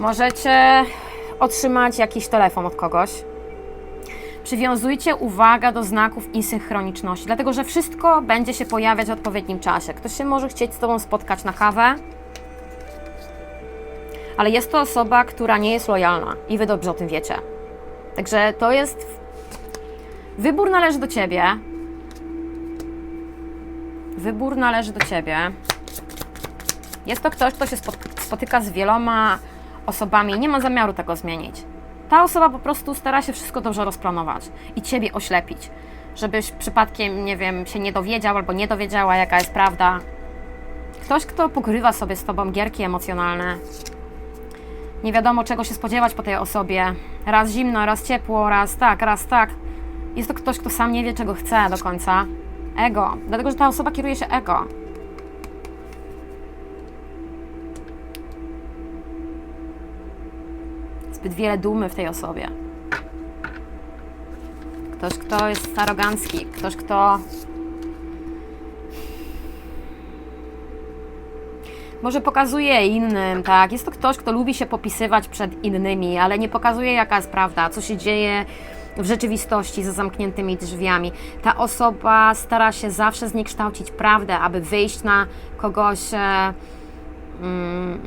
Możecie otrzymać jakiś telefon od kogoś. Przywiązujcie uwagę do znaków insynchroniczności, dlatego że wszystko będzie się pojawiać w odpowiednim czasie. Ktoś się może chcieć z Tobą spotkać na kawę, ale jest to osoba, która nie jest lojalna i Wy dobrze o tym wiecie. Także to jest. Wybór należy do Ciebie. Wybór należy do Ciebie. Jest to ktoś, kto się spot- spotyka z wieloma osobami i nie ma zamiaru tego zmienić. Ta osoba po prostu stara się wszystko dobrze rozplanować i ciebie oślepić, żebyś przypadkiem, nie wiem, się nie dowiedział albo nie dowiedziała, jaka jest prawda. Ktoś, kto pogrywa sobie z tobą gierki emocjonalne. Nie wiadomo, czego się spodziewać po tej osobie. Raz zimno, raz ciepło, raz tak, raz tak. Jest to ktoś, kto sam nie wie, czego chce do końca. Ego. Dlatego, że ta osoba kieruje się ego. Zbyt wiele dumy w tej osobie. Ktoś, kto jest arogancki, ktoś, kto może pokazuje innym, tak? Jest to ktoś, kto lubi się popisywać przed innymi, ale nie pokazuje, jaka jest prawda, co się dzieje w rzeczywistości za zamkniętymi drzwiami. Ta osoba stara się zawsze zniekształcić prawdę, aby wyjść na kogoś e, mm,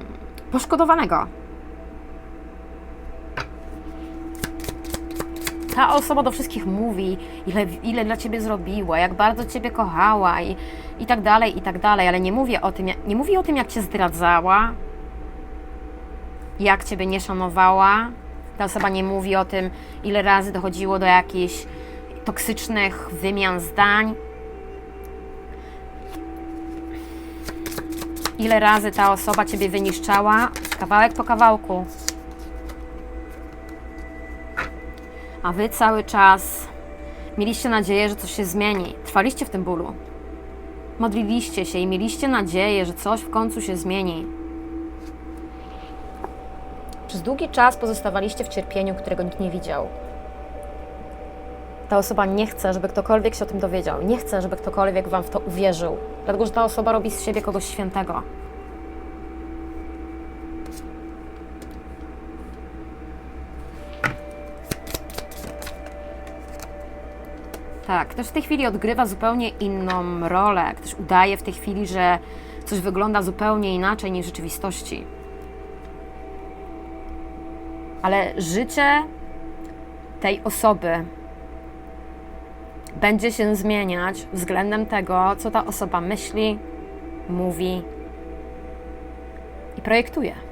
poszkodowanego. Ta osoba do wszystkich mówi, ile, ile dla ciebie zrobiła, jak bardzo ciebie kochała i, i tak dalej, i tak dalej, ale nie mówi o tym, nie mówi o tym, jak cię zdradzała, jak ciebie nie szanowała. Ta osoba nie mówi o tym, ile razy dochodziło do jakichś toksycznych wymian zdań. Ile razy ta osoba ciebie wyniszczała, kawałek po kawałku. A wy cały czas mieliście nadzieję, że coś się zmieni. Trwaliście w tym bólu. Modliliście się i mieliście nadzieję, że coś w końcu się zmieni. Przez długi czas pozostawaliście w cierpieniu, którego nikt nie widział. Ta osoba nie chce, żeby ktokolwiek się o tym dowiedział. Nie chce, żeby ktokolwiek wam w to uwierzył. Dlatego, że ta osoba robi z siebie kogoś świętego. Tak, ktoś w tej chwili odgrywa zupełnie inną rolę. Ktoś udaje w tej chwili, że coś wygląda zupełnie inaczej niż w rzeczywistości. Ale życie tej osoby będzie się zmieniać względem tego, co ta osoba myśli, mówi i projektuje.